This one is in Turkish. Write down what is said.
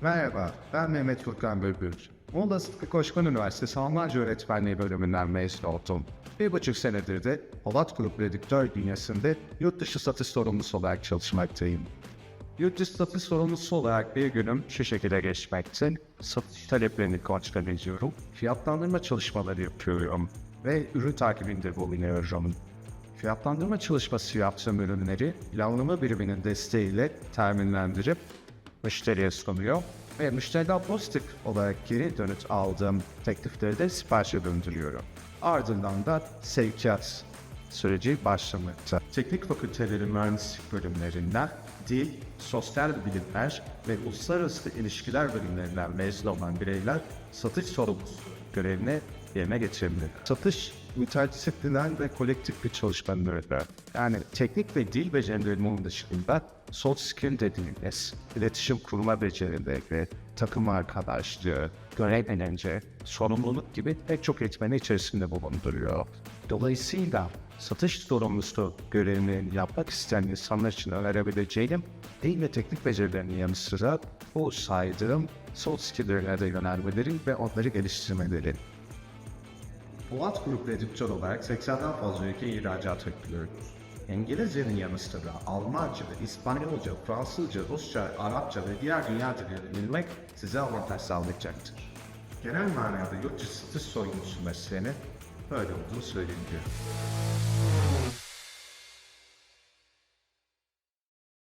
Merhaba, ben Mehmet Furkan Bülbül. Muğla Sıtkı Koçman Üniversitesi Almanca Öğretmenliği bölümünden mezun oldum. Bir buçuk senedir de Polat Grup Redüktör bünyesinde yurt dışı satış sorumlusu olarak çalışmaktayım. Yurt dışı satış sorumlusu olarak bir günüm şu şekilde geçmekte. Satış taleplerini kontrol ediyorum, fiyatlandırma çalışmaları yapıyorum ve ürün takibinde bulunuyorum. Fiyatlandırma çalışması yaptığım ürünleri planlama biriminin desteğiyle terminlendirip müşteriye sunuyor ve müşteriden pozitif olarak geri dönüt aldığım teklifleri de siparişe döndürüyorum. Ardından da sevkiyat süreci başlamakta. Teknik fakülteleri mühendislik bölümlerinden dil, sosyal bilimler ve uluslararası ilişkiler bölümlerinden mezun olan bireyler satış sorumlusu görevine yerine getirebilir. Satış multidisipliner ve kolektif bir çalışmanın ürünü. Yani teknik ve dil becerilerinin dışında soft skill dediğimiz iletişim kurma becerileri, takım arkadaşlığı, görev bilinci, sorumluluk gibi pek çok etmeni içerisinde bulunduruyor. Dolayısıyla satış sorumlusu görevini yapmak isteyen insanlar için önerebileceğim dil ve teknik becerilerinin yanı sıra bu saydığım soft skill'lerine de yönelmeleri ve onları geliştirmeleri. Polat Grup redüktör olarak 80'den fazla ülkeye ihracat yapıyoruz. İngilizcenin yanı sıra Almanca, İspanyolca, Fransızca, Rusça, Arapça ve diğer dünya dillerini bilmek size avantaj sağlayacaktır. Genel manada yurt dışı satış sorumlusu mesleğinin böyle olduğunu söyleyebilirim.